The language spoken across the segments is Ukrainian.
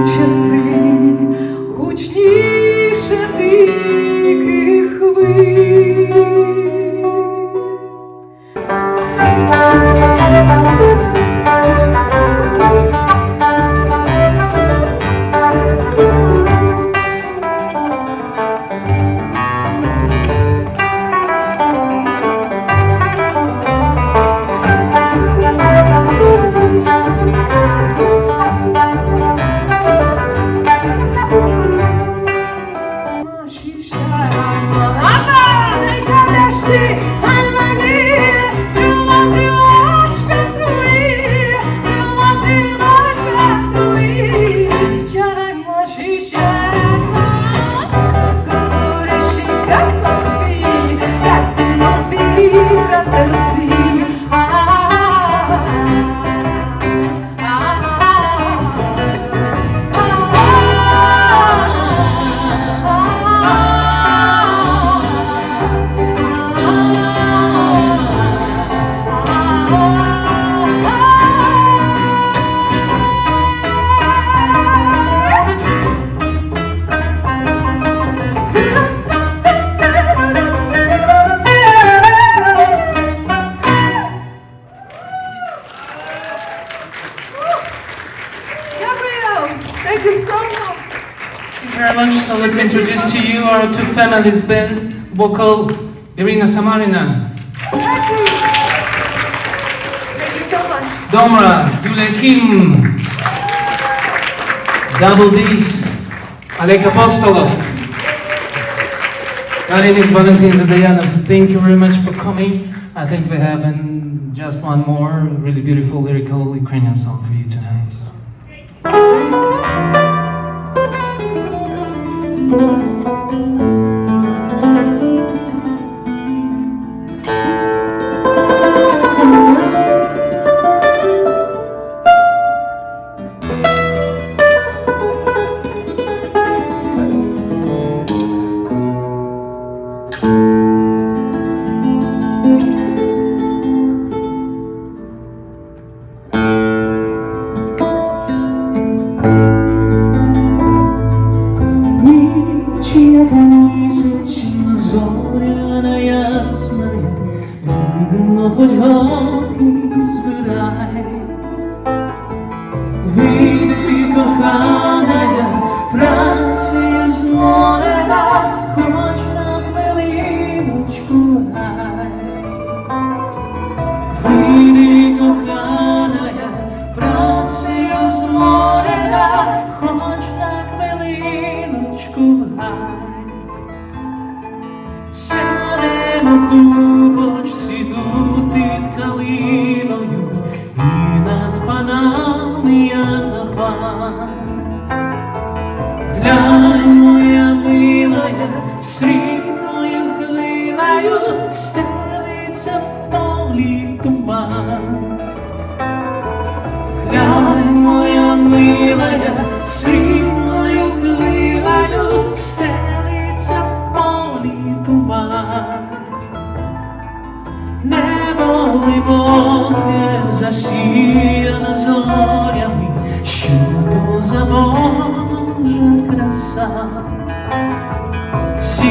Часи Thank you so much! Thank you very much. So let me introduce to you our two families band, vocal Irina Samarina, Thank you! Thank you so much! Domra, Yulia Kim, Double D's, Alek Apostolov. My name is Valentin Zadayanov. So thank you very much for coming. I think we have in just one more really beautiful lyrical Ukrainian song for you tonight. Música срібною хвилею стелиться в полі туман. Глянь, моя милая, срібною хвилею стелиться в полі туман. Небо глибоке засіяне зорями, що то за Божа краса.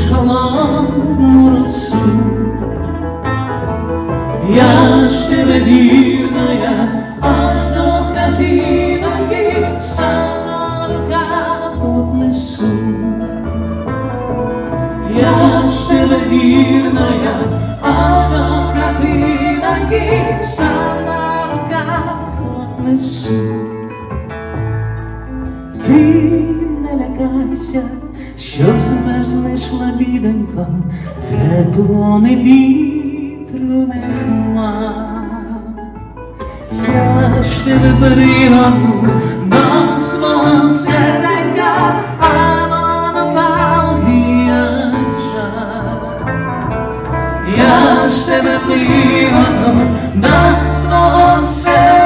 холодну росу. Я ж тебе вірна, аж до хатинки сама рука однесу. Я ж тебе вірна, аж до хатинки сама рука однесу. Ти не лякайся, що змерзнеш лабіденько, тепло не вітру не хмар. Я ж тебе пригорну до свого серденька, а воно жар. Я ж тебе пригорну до свого серденька.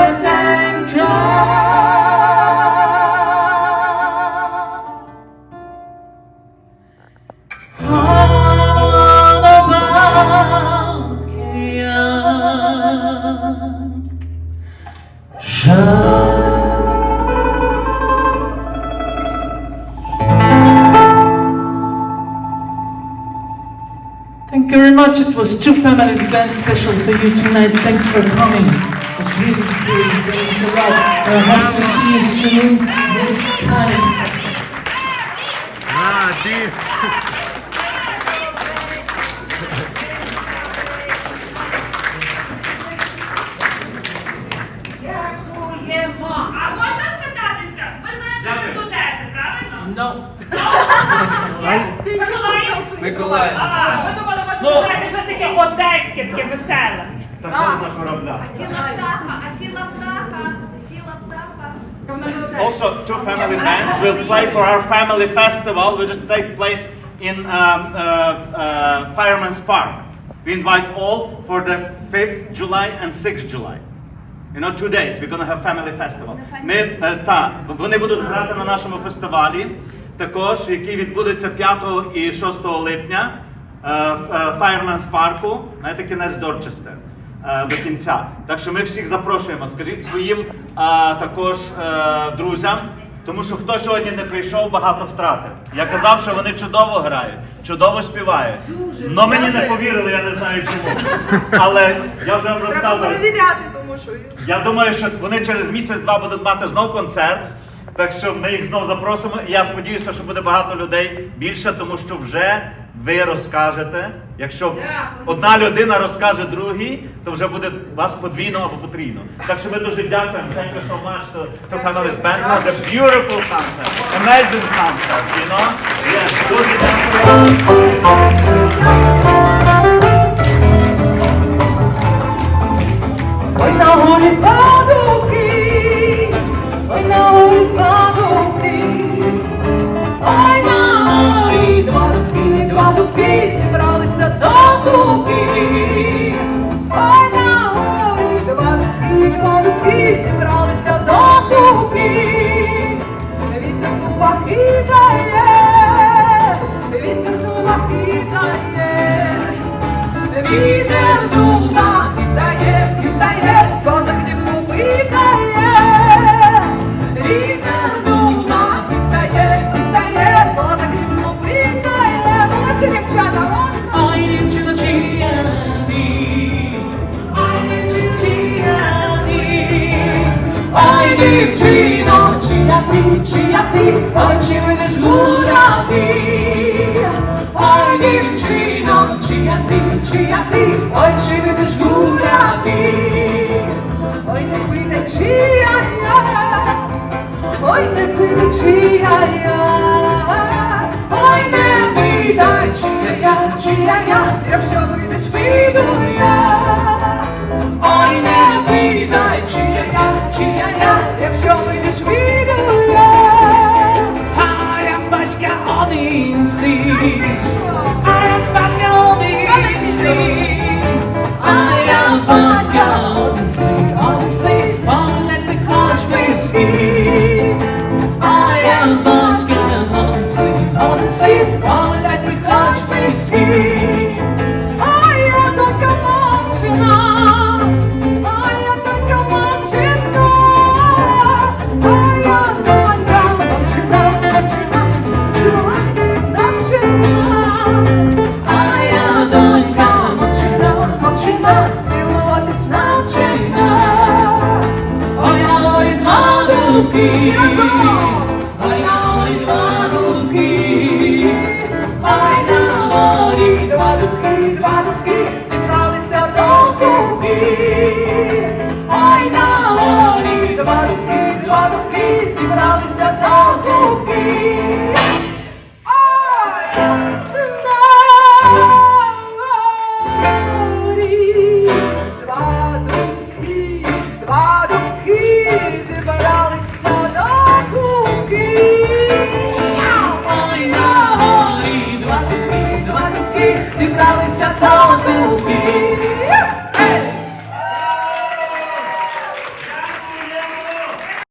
Thank you very much. It was Two Families Band special for you tonight. Thanks for coming. It's really, great. thanks a lot. I hope to see you soon next time. Ah, die. Миколаїв? Миколаїв. Ага, ви думали, може, ви знаєте, що таке одеське, таке веселе. Так можна корабля. Сіла птаха, а сіла птаха, сіла птаха. Воно не одеське. Also, two family bands will play for our family festival, which will take place in um, uh, uh, Fireman's Park. We invite all for the 5th July and 6th July. You know, two days we're gonna have family festival. Ми, е, та, вони будуть грати на нашому фестивалі, Також, який відбудеться 5 і 6 липня е, в е, Fireman's Парку, знаєте, кінець Дорчестер. е, До кінця. Так що ми всіх запрошуємо. Скажіть своїм також друзям, тому що хто сьогодні не прийшов, багато втратив. Я казав, що вони чудово грають, чудово співають. Но мені не повірили, я не знаю чому. Але я вже вам Треба розказував. перевіряти, тому що Я думаю, що вони через місяць-два будуть мати знов концерт. Так що ми їх знов запросимо. І я сподіваюся, що буде багато людей більше, тому що вже ви розкажете. Якщо одна людина розкаже другій, то вже буде вас подвійно або потрійно. Так що ми дуже дякуємо. Thank you so much to, to Band for the beautiful concert. Amazing concert, you know? Yes, дуже дякую. Ой на горі Ой, дівчино, чия ти? Чия ти? Ой, чия я, ой, не піде, чия я,